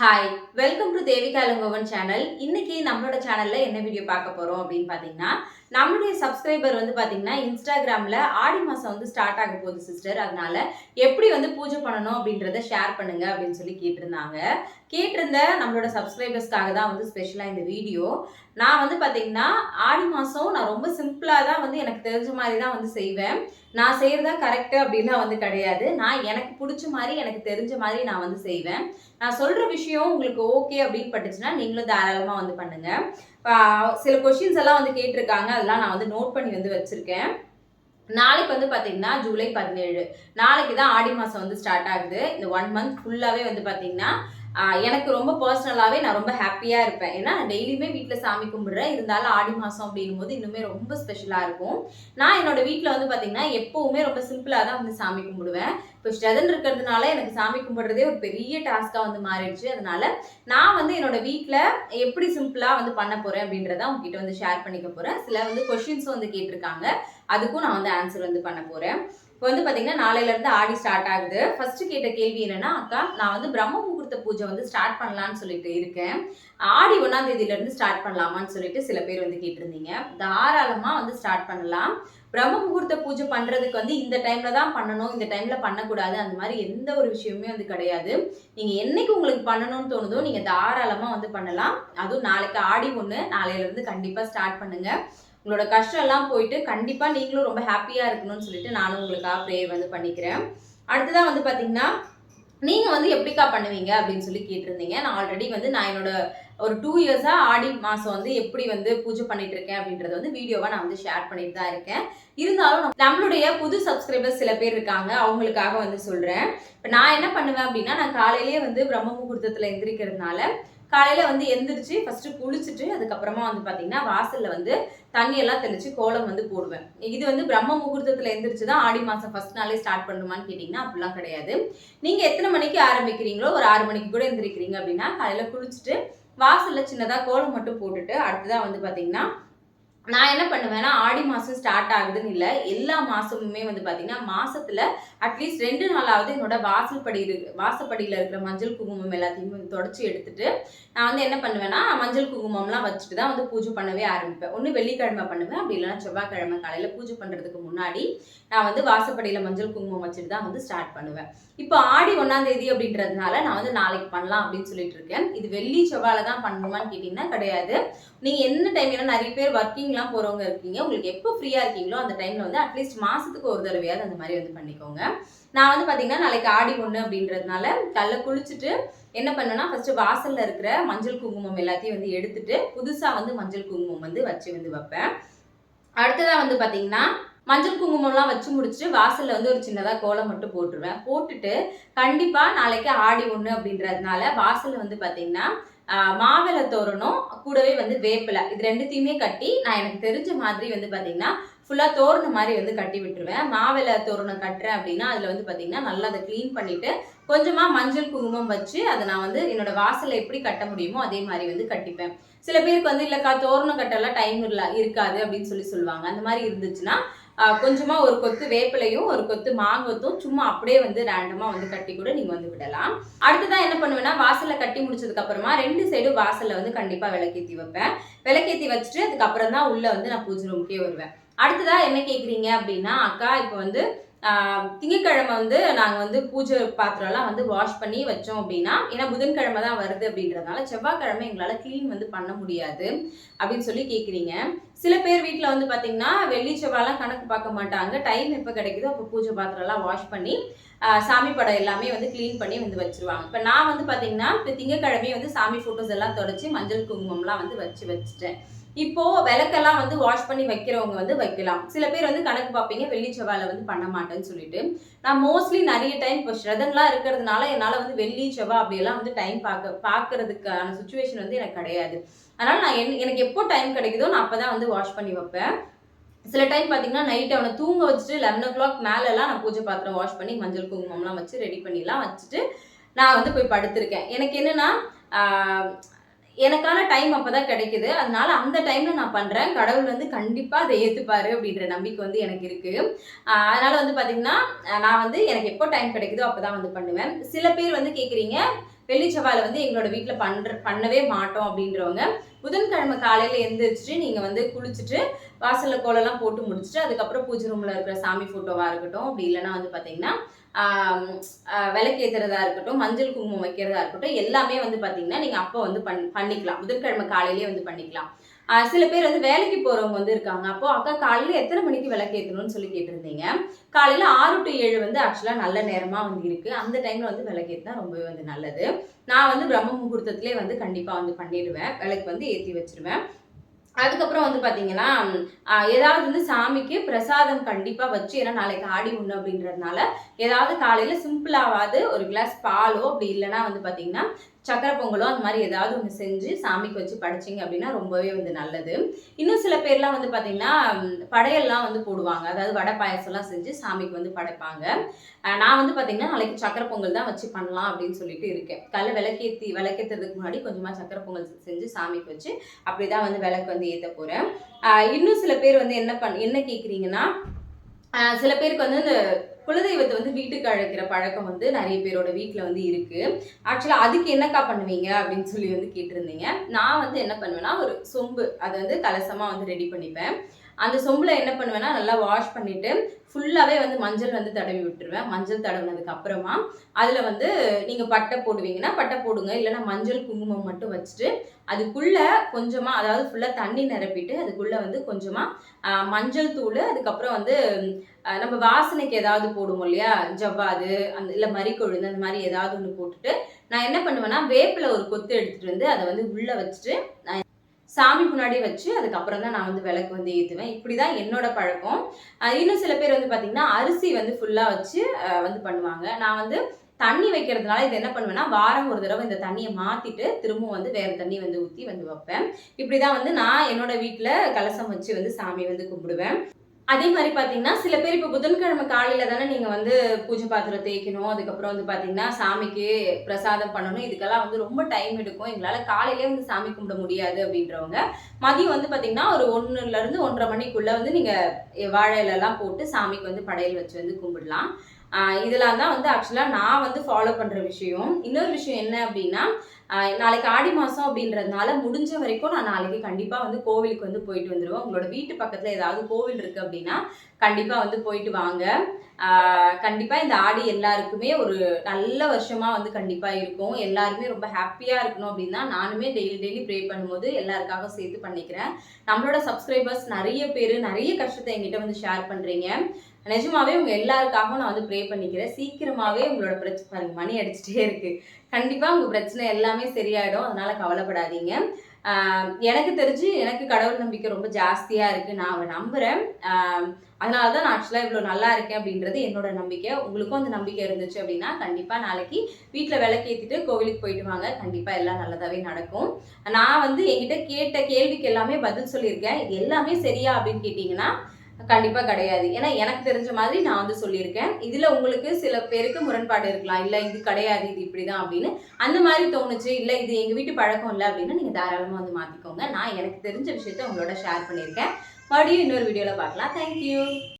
Hi welcome to Devika Elangovan channel இன்னைக்கு நம்மளோட சேனல்ல என்ன வீடியோ பார்க்க போறோம் அப்படின்னு பாத்தீங்கன்னா நம்மளுடைய சப்ஸ்கிரைபர் வந்து பாத்தீங்கன்னா இன்ஸ்டாகிராம்ல ஆடி மாசம் வந்து ஸ்டார்ட் ஆக போகுது சிஸ்டர் அதனால எப்படி வந்து பூஜை பண்ணணும் அப்படின்றத ஷேர் பண்ணுங்க அப்படின்னு சொல்லி கேட்டிருந்தாங்க. கேட்டிருந்த நம்மளோட சப்ஸ்கிரைபர்ஸ்க்காக தான் வந்து ஸ்பெஷலாக இந்த வீடியோ நான் வந்து பாத்தீங்கன்னா ஆடி மாசம் நான் ரொம்ப சிம்பிளாக தான் வந்து எனக்கு தெரிஞ்ச மாதிரி தான் வந்து செய்வேன். நான் செய்யறதா கரெக்ட் அப்படின்லாம் வந்து கிடையாது. நான் எனக்கு பிடிச்ச மாதிரி எனக்கு தெரிஞ்ச மாதிரி நான் வந்து செய்வேன். நான் சொல்கிற விஷயம் உங்களுக்கு ஓகே அப்படின்னு பட்டுச்சுன்னா நீங்களும் தாராளமாக வந்து பண்ணுங்கள் சில கொஷின்ஸ் எல்லாம் வந்து கேட்டிருக்காங்க. அதெல்லாம் நான் வந்து நோட் பண்ணி வந்து வச்சுருக்கேன். நாளைக்கு வந்து பார்த்தீங்கன்னா ஜூலை பதினேழு. நாளைக்கு தான் ஆடி மாதம் வந்து ஸ்டார்ட் ஆகுது. இந்த ஒன் மந்த் ஃபுல்லாகவே வந்து பார்த்தீங்கன்னா எனக்கு ரொம்ப பர்சனலாகவே நான் ரொம்ப ஹாப்பியாக இருப்பேன். ஏன்னா நான் டெய்லியுமே வீட்டில் சாமி கும்பிடுறேன். இருந்தாலும் ஆடி மாதம் அப்படின்னும் போது இன்னுமே ரொம்ப ஸ்பெஷலாக இருக்கும். நான் என்னோட வீட்டில் வந்து பார்த்தீங்கன்னா எப்போவுமே ரொம்ப சிம்பிளாக தான் வந்து சாமி கும்பிடுவேன். இப்போ ஸ்டெதன் இருக்கிறதுனால எனக்கு சாமி கும்பிடுறதே ஒரு பெரிய டாஸ்க்காக வந்து மாறிடுச்சு. அதனால நான் வந்து என்னோட வீட்டில் எப்படி சிம்பிளாக வந்து பண்ண போகிறேன் அப்படின்றத உங்ககிட்ட வந்து ஷேர் பண்ணிக்க போகிறேன் சில வந்து கொஷின்ஸும் வந்து கேட்டிருக்காங்க. அதுக்கும் நான் வந்து ஆன்சர் வந்து பண்ண போகிறேன் இப்போ வந்து பார்த்தீங்கன்னா நாளையிலேருந்து ஆடி ஸ்டார்ட் ஆகுது. ஃபர்ஸ்ட் கேட்ட கேள்வி என்னன்னா அக்கா நான் வந்து பிரம்ம முகூர்த்த பூஜை வந்து ஸ்டார்ட் பண்ணலான்னு சொல்லிட்டு இருக்கேன். ஆடி ஒன்றாம் தேதியிலேருந்து ஸ்டார்ட் பண்ணலாமான்னு சொல்லிட்டு சில பேர் வந்து கேட்டிருந்தீங்க. தாராளமாக வந்து ஸ்டார்ட் பண்ணலாம். பிரம்ம முகூர்த்த பூஜை பண்ணுறதுக்கு வந்து இந்த டைமில் தான் பண்ணணும் இந்த டைமில் பண்ணக்கூடாது அந்த மாதிரி எந்த ஒரு விஷயமே வந்து கிடையாது. நீங்கள் என்னைக்கு உங்களுக்கு பண்ணணும்னு தோணுதோ நீங்கள் தாராளமாக வந்து பண்ணலாம். அதுவும் நாளைக்கு ஆடி ஒன்று நாளையிலேருந்து கண்டிப்பாக ஸ்டார்ட் பண்ணுங்கள் உங்களோட கஷ்டம் எல்லாம் போயிட்டு கண்டிப்பாக நீங்களும் ரொம்ப ஹாப்பியாக இருக்கணும்னு சொல்லிட்டு நானும் உங்களுக்காக ப்ரேயர் வந்து பண்ணிக்கிறேன். அடுத்ததான் வந்து பார்த்தீங்கன்னா நீங்கள் வந்து எப்படிக்கா பண்ணுவீங்க அப்படின்னு சொல்லி கேட்டிருந்தீங்க. நான் ஆல்ரெடி வந்து நான் என்னோட ஒரு டூ இயர்ஸாக ஆடி மாதம் வந்து எப்படி வந்து பூஜை பண்ணிட்டு இருக்கேன் அப்படின்றத வந்து வீடியோவாக நான் வந்து ஷேர் பண்ணிட்டு தான் இருக்கேன். இருந்தாலும் நம்மளுடைய புது சப்ஸ்கிரைபர்ஸ் சில பேர் இருக்காங்க. அவங்களுக்காக வந்து சொல்கிறேன் இப்போ நான் என்ன பண்ணுவேன் அப்படின்னா நான் காலையிலேயே வந்து பிரம்ம முகூர்த்தத்தில் எந்திரிக்கிறதுனால காலையில் வந்து எந்திரிச்சு ஃபஸ்ட்டு குளிச்சுட்டு அதுக்கப்புறமா வந்து பார்த்தீங்கன்னா வாசலில் வந்து தண்ணியெல்லாம் தெளித்து கோலம் வந்து போடுவேன். இது வந்து பிரம்ம முகூர்த்தத்தில் எந்திரிச்சு தான் ஆடி மாதம் ஃபர்ஸ்ட் நாளே ஸ்டார்ட் பண்ணணுமான்னு கேட்டிங்கன்னா அப்படிலாம் கிடையாது. நீங்கள் எத்தனை மணிக்கு ஆரம்பிக்கிறீங்களோ ஒரு ஆறு மணிக்கு கூட எந்திரிக்கிறீங்க அப்படின்னா காலையில் குளிச்சுட்டு வாசலில் சின்னதாக கோலம் மட்டும் போட்டுட்டு அடுத்ததாக வந்து பார்த்தீங்கன்னா நான் என்ன பண்ணுவேன்னா ஆடி மாதம் ஸ்டார்ட் ஆகுதுன்னு இல்லை எல்லா மாதமுமே வந்து பார்த்தீங்கன்னா மாதத்தில் அட்லீஸ்ட் ரெண்டு நாளாவது என்னோட வாசல்படி இருக்கு வாசப்படியில் இருக்கிற மஞ்சள் குங்குமம் எல்லாத்தையும் தொடச்சி எடுத்துட்டு நான் வந்து என்ன பண்ணுவேன்னா மஞ்சள் குங்குமம்லாம் வச்சுட்டு தான் வந்து பூஜை பண்ணவே ஆரம்பிப்பேன். ஒன்று வெள்ளிக்கிழமை பண்ணுவேன் அப்படி இல்லைன்னா செவ்வாய்க்கிழமை காலையில் பூஜை பண்ணுறதுக்கு முன்னாடி நான் வந்து வாசப்படியில் மஞ்சள் குங்குமம் வச்சுட்டு தான் வந்து ஸ்டார்ட் பண்ணுவேன். இப்போ ஆடி ஒன்றாம் தேதி அப்படின்றதுனால நான் வந்து நாளைக்கு பண்ணலாம் அப்படின்னு சொல்லிட்டு இருக்கேன். இது வெள்ளி செவ்வாயில தான் பண்ணணுமான்னு கேட்டிங்கன்னா கிடையாது. நீங்கள் என்ன டைம் ஏன்னா நிறைய பேர் ஷாப்பிங்லாம் போகிறவங்க இருக்கீங்க. உங்களுக்கு எப்போ ஃப்ரீயாக இருக்கீங்களோ அந்த டைமில் வந்து அட்லீஸ்ட் மாதத்துக்கு ஒரு தடவையாவது அந்த மாதிரி வந்து பண்ணிக்கோங்க. நான் வந்து பார்த்தீங்கன்னா நாளைக்கு ஆடி ஒன்று அப்படின்றதுனால காலைல குளிச்சுட்டு என்ன பண்ணேன்னா ஃபஸ்ட்டு வாசலில் இருக்கிற மஞ்சள் குங்குமம் எல்லாத்தையும் வந்து எடுத்துட்டு புதுசாக வந்து மஞ்சள் குங்குமம் வந்து வச்சு வந்து வைப்பேன். அடுத்ததாக வந்து பார்த்தீங்கன்னா மஞ்சள் குங்குமம்லாம் வச்சு முடிச்சுட்டு வாசலில் வந்து ஒரு சின்னதாக கோலம் மட்டும் போட்டுருவேன். போட்டுட்டு கண்டிப்பாக நாளைக்கு ஆடி ஒன்று அப்படின்றதுனால வாசலில் வந்து பார்த்திங்கன்னா மாவில தோரணம் கூடவே வந்து வேப்பிலை. இது ரெண்டுத்தையுமே கட்டி நான் எனக்கு தெரிஞ்ச மாதிரி வந்து பார்த்தீங்கன்னா ஃபுல்லாக தோரணம் மாதிரி வந்து கட்டி விட்டுருவேன். மாவில தோரணம் கட்டுறேன் அப்படின்னா அதில் வந்து பார்த்தீங்கன்னா நல்லா அதை க்ளீன் பண்ணிவிட்டு கொஞ்சமாக மஞ்சள் குங்குமம் வச்சு அதை நான் வந்து என்னோட வாசலை எப்படி கட்ட முடியுமோ அதே மாதிரி வந்து கட்டிப்பேன். சில பேருக்கு வந்து இல்லைக்கா தோரணம் கட்டலாம் டைம் இல்லை இருக்காது அப்படின்னு சொல்லி சொல்லுவாங்க. அந்த மாதிரி இருந்துச்சுன்னா கொஞ்சமாக ஒரு கொத்து வேப்பிலையும் ஒரு கொத்து மாங்கத்தும் சும்மா அப்படியே வந்து ரேண்டமாக வந்து கட்டி கூட நீங்கள் வந்து விடலாம். அடுத்ததான் என்ன பண்ணுவேன்னா வாசலில் கட்டி முடிச்சதுக்கு அப்புறமா ரெண்டு சைடும் வாசலில் வந்து கண்டிப்பாக விளக்கேத்தி வைப்பேன். விளக்கேத்தி வச்சுட்டு அதுக்கப்புறம் தான் உள்ளே வந்து நான் பூஜை ரூமுக்கே வருவேன். அடுத்ததாக என்ன கேட்குறீங்க அப்படின்னா அக்கா இப்போ வந்து திங்கக்கிழமை திங்கட்கிழமை வந்து நாங்கள் வந்து பூஜை பாத்திரம்லாம் வந்து வாஷ் பண்ணி வச்சோம் அப்படின்னா ஏன்னா புதன்கிழமை தான் வருது அப்படின்றதுனால செவ்வாய்க்கிழமை எங்களால் க்ளீன் வந்து பண்ண முடியாது அப்படின்னு சொல்லி கேட்குறீங்க சில பேர் வீட்டில் வந்து பார்த்தீங்கன்னா வெள்ளி செவ்வாய்லாம் கணக்கு பார்க்க மாட்டாங்க. டைம் எப்போ கிடைக்குதோ அப்போ பூஜை பாத்திரம்லாம் வாஷ் பண்ணி சாமி படம் எல்லாமே வந்து க்ளீன் பண்ணி வந்து வச்சிருவாங்க. இப்போ நான் வந்து பார்த்தீங்கன்னா இப்போ திங்கக்கிழமையே வந்து சாமி ஃபோட்டோஸ் எல்லாம் தொடச்சி மஞ்சள் குங்குமம்லாம் வந்து வச்சு வச்சுட்டேன். இப்போ விளக்கெல்லாம் வந்து வாஷ் பண்ணி வைக்கிறவங்க வந்து வைக்கலாம். சில பேர் வந்து கணக்கு பார்ப்பீங்க வெள்ளி செவ்வாயில வந்து பண்ண மாட்டேன்னு சொல்லிட்டு. நான் மோஸ்ட்லி நிறைய டைம் இப்போ ஸ்ரதன்லாம் இருக்கிறதுனால என்னால் வந்து வெள்ளி செவ்வாய் அப்படியெல்லாம் வந்து டைம் பார்க்க பார்க்கறதுக்கான சுச்சுவேஷன் வந்து எனக்கு கிடையாது. அதனால நான் என் எனக்கு எப்போ டைம் கிடைக்குதோ நான் அப்போ தான் வந்து வாஷ் பண்ணி வைப்பேன். சில டைம் பார்த்தீங்கன்னா நைட் அவனை தூங்க வச்சுட்டு லெவன் ஓ கிளாக் மேலெல்லாம் நான் பூஜை பாத்திரம் வாஷ் பண்ணி மஞ்சள் குங்குமம்லாம் வச்சு ரெடி பண்ணிலாம் வச்சுட்டு நான் வந்து போய் படுத்திருக்கேன். எனக்கு என்னென்னா எனக்கான டைம் அப்போதான் கிடைக்குது. அதனால அந்த டைம்ல நான் பண்றேன். கடவுள் வந்து கண்டிப்பா அதை ஏத்துப்பாரு அப்படின்ற நம்பிக்கை வந்து எனக்கு இருக்கு. அதனால் அதனால வந்து பாத்தீங்கன்னா நான் வந்து எனக்கு எப்போ டைம் கிடைக்குதோ அப்பதான் வந்து பண்ணுவேன். சில பேர் வந்து கேக்குறீங்க வெள்ளி செவ்வாயில் வந்து எங்களோட வீட்டில் பண்ற பண்ணவே மாட்டோம் அப்படின்றவங்க. புதன்கிழமை காலையில் எழுந்திரிச்சிட்டு நீங்கள் வந்து குளிச்சுட்டு வாசலில் கோலெல்லாம் போட்டு முடிச்சுட்டு அதுக்கப்புறம் பூஜை ரூமில் இருக்கிற சாமி ஃபோட்டோவாக இருக்கட்டும். அப்படி இல்லைன்னா வந்து பார்த்தீங்கன்னா விளக்கேற்றுறதா இருக்கட்டும் மஞ்சள் குங்குமம் வைக்கிறதா இருக்கட்டும் எல்லாமே வந்து பார்த்தீங்கன்னா நீங்கள் அப்போ வந்து பண் பண்ணிக்கலாம். புதன்கிழமை காலையிலேயே வந்து பண்ணிக்கலாம். சில பேர் வந்து வேலைக்கு போறவங்க வந்து இருக்காங்க. அப்போ அக்கா காலையில எத்தனை மணிக்கு விளக்கேற்றணும்னு சொல்லி கேட்டிருந்தீங்க. காலையில ஆறு டு ஏழு வந்து ஆக்சுவலா நல்ல நேரமா வந்து இருக்கு. அந்த டைம்ல வந்து விளக்கேற்றினா ரொம்பவே வந்து நல்லது. நான் வந்து பிரம்ம முகூர்த்தத்திலே வந்து கண்டிப்பா வந்து பண்ணிடுவேன். விளக்கு வந்து ஏற்றி வச்சிருவேன். அதுக்கப்புறம் வந்து பார்த்தீங்கன்னா ஏதாவது வந்து சாமிக்கு பிரசாதம் கண்டிப்பாக வச்சு ஏன்னா நாளைக்கு ஆடி ஒன்று அப்படின்றதுனால ஏதாவது காலையில் சிம்பிளாவது ஒரு கிளாஸ் பாலோ அப்படி இல்லைன்னா வந்து பார்த்தீங்கன்னா சக்கரை பொங்கலோ அந்த மாதிரி ஏதாவது ஒன்று செஞ்சு சாமிக்கு வச்சு படிச்சிங்க அப்படின்னா ரொம்பவே வந்து நல்லது. இன்னும் சில பேர்லாம் வந்து பார்த்தீங்கன்னா படையெல்லாம் படையல்லாம் வந்து போடுவாங்க. அதாவது வடை பாயசம்லாம் செஞ்சு சாமிக்கு வந்து படைப்பாங்க. நான் வந்து பார்த்தீங்கன்னா நாளைக்கு சக்கரை பொங்கல் தான் வச்சு பண்ணலாம் அப்படின்னு சொல்லிட்டு இருக்கேன். கல் விளக்கேற்றி விளக்கேற்றதுக்கு முன்னாடி கொஞ்சமாக சக்கரை பொங்கல் செஞ்சு சாமிக்கு வச்சு அப்படிதான் வந்து விளக்கு வந்து ஏற்ற போகிறேன் இன்னும் சில பேர் வந்து என்ன பண் என்ன கேட்குறீங்கன்னா சில பேருக்கு வந்து இந்த குலதெய்வத்தை வந்து வீட்டுக்கு அழைக்கிற பழக்கம் வந்து நிறைய பேரோட வீட்டில் வந்து இருக்குது ஆக்சுவலாக அதுக்கு என்னக்கா பண்ணுவீங்க அப்படின்னு சொல்லி வந்து கேட்டிருந்தீங்க. நான் வந்து என்ன பண்ணுவேன்னா ஒரு சொம்பு அதை வந்து கலசமாக வந்து ரெடி பண்ணிப்பேன். அந்த சொம்பில் என்ன பண்ணுவேன்னா நல்லா வாஷ் பண்ணிவிட்டு ஃபுல்லாகவே வந்து மஞ்சள் வந்து தடவி விட்டுருவேன். மஞ்சள் தடவினதுக்கு அப்புறமா அதில் வந்து நீங்கள் பட்டை போடுவீங்கன்னா பட்டை போடுங்க. இல்லைன்னா மஞ்சள் குங்குமம் மட்டும் வச்சுட்டு அதுக்குள்ளே கொஞ்சமாக அதாவது ஃபுல்லாக தண்ணி நிரப்பிட்டு அதுக்குள்ளே வந்து கொஞ்சமாக மஞ்சள் தூள் அதுக்கப்புறம் வந்து நம்ம வாசனைக்கு ஏதாவது போடுவோம் இல்லையா? ஜவ்வாது அந்த இல்லை மறிக்கொழுந்து அந்த மாதிரி ஏதாவது ஒன்று போட்டுட்டு நான் என்ன பண்ணுவேன்னா வேப்பில ஒரு கொத்து எடுத்துகிட்டு வந்து அதை வந்து உள்ளே வச்சுட்டு நான் சாமி முன்னாடி வச்சு அதுக்கப்புறம் தான் நான் வந்து விளக்கு வந்து ஏற்றுவேன் இப்படி தான் என்னோட பழக்கம். இன்னும் சில பேர் வந்து பார்த்திங்கன்னா அரிசி வந்து ஃபுல்லாக வச்சு வந்து பண்ணுவாங்க. நான் வந்து தண்ணி வைக்கிறதுனால இது என்ன பண்ணுவேன்னா வாரம் ஒரு தடவை இந்த தண்ணியை மாற்றிட்டு திரும்பவும் வந்து வேறு தண்ணி வந்து ஊற்றி வந்து வைப்பேன். இப்படி தான் வந்து நான் என்னோட வீட்டில் கலசம் வச்சு வந்து சாமி வந்து கும்பிடுவேன். அதே மாதிரி பார்த்தீங்கன்னா சில பேர் இப்போ புதன்கிழமை காலையில் தானே நீங்கள் வந்து பூஜை பாத்திரம் தேய்க்கணும். அதுக்கப்புறம் வந்து பார்த்தீங்கன்னா சாமிக்கு பிரசாதம் பண்ணணும். இதுக்கெல்லாம் வந்து ரொம்ப டைம் எடுக்கும். எங்களால் காலையிலே வந்து சாமி கும்பிட முடியாது அப்படின்றவங்க. மதியம் வந்து பார்த்தீங்கன்னா ஒரு ஒன்றுலேருந்து ஒன்றரை மணிக்குள்ளே வந்து நீங்கள் வாழை இலைலாம் போட்டு சாமிக்கு வந்து படையல் வச்சு வந்து கும்பிடலாம். இதெல்லாம் தான் வந்து ஆக்சுவலாக நான் வந்து ஃபாலோ பண்ணுற விஷயம். இன்னொரு விஷயம் என்ன அப்படின்னா நாளைக்கு ஆடி மாதம் அப்படின்றதுனால முடிஞ்ச வரைக்கும் நான் நாளைக்கு கண்டிப்பாக வந்து கோவிலுக்கு வந்து போயிட்டு வந்துடுவேன் உங்களோட வீட்டு பக்கத்தில் ஏதாவது கோவில் இருக்குது அப்படின்னா கண்டிப்பாக வந்து போயிட்டு வாங்க. கண்டிப்பாக இந்த ஆடி எல்லாருக்குமே ஒரு நல்ல வருஷமாக வந்து கண்டிப்பாக இருக்கும். எல்லாருமே ரொம்ப ஹாப்பியாக இருக்கணும் அப்படின்னா நானுமே டெய்லி டெய்லி ப்ரே பண்ணும்போது எல்லாருக்காக சேர்த்து பண்ணிக்கிறேன். நம்மளோட சப்ஸ்கிரைபர்ஸ் நிறைய பேர் நிறைய கஷ்டத்தை எங்கிட்ட வந்து ஷேர் பண்ணுறீங்க நிஜமாவே உங்க எல்லாருக்காகவும் நான் வந்து ப்ரே பண்ணிக்கிறேன். சீக்கிரமாவே உங்களோட பிரச்சனை பாருங்க மணி அடிச்சுட்டே இருக்கு. கண்டிப்பா உங்க பிரச்சனை எல்லாமே சரியாயிடும். அதனால கவலைப்படாதீங்க. எனக்கு தெரிஞ்சு எனக்கு கடவுள் நம்பிக்கை ரொம்ப ஜாஸ்தியா இருக்கு. நான் அவரை நம்புறேன். ஆஹ் அதனால தான் நான் ஆக்சுவலாக இவ்வளோ நல்லா இருக்கேன் அப்படின்றது என்னோட நம்பிக்கை. உங்களுக்கும் அந்த நம்பிக்கை இருந்துச்சு அப்படின்னா கண்டிப்பாக நாளைக்கு வீட்டில் விளக்கேற்றிட்டு கோவிலுக்கு போயிட்டு வாங்க. கண்டிப்பாக எல்லாம் நல்லதாகவே நடக்கும். நான் வந்து என்கிட்ட கேட்ட கேள்விக்கு எல்லாமே பதில் சொல்லியிருக்கேன். எல்லாமே சரியா அப்படின்னு கேட்டிங்கன்னா கண்டிப்பாக கிடையாது. ஏன்னா எனக்கு தெரிஞ்ச மாதிரி நான் வந்து சொல்லியிருக்கேன். இதில் உங்களுக்கு சில பேருக்கு முரண்பாடு இருக்கலாம். இல்லை இது கிடையாது இது இப்படி தான் அப்படின்னு. அந்த மாதிரி தோணுச்சு இல்லை இது எங்கள் வீட்டு பழக்கம் இல்லை அப்படின்னா நீங்கள் தாராளமாக வந்து மாற்றிக்கோங்க நான் எனக்கு தெரிஞ்ச விஷயத்த உங்களோட ஷேர் பண்ணியிருக்கேன். மறுபடியும் இன்னொரு வீடியோவில் பார்க்கலாம். தேங்க்யூ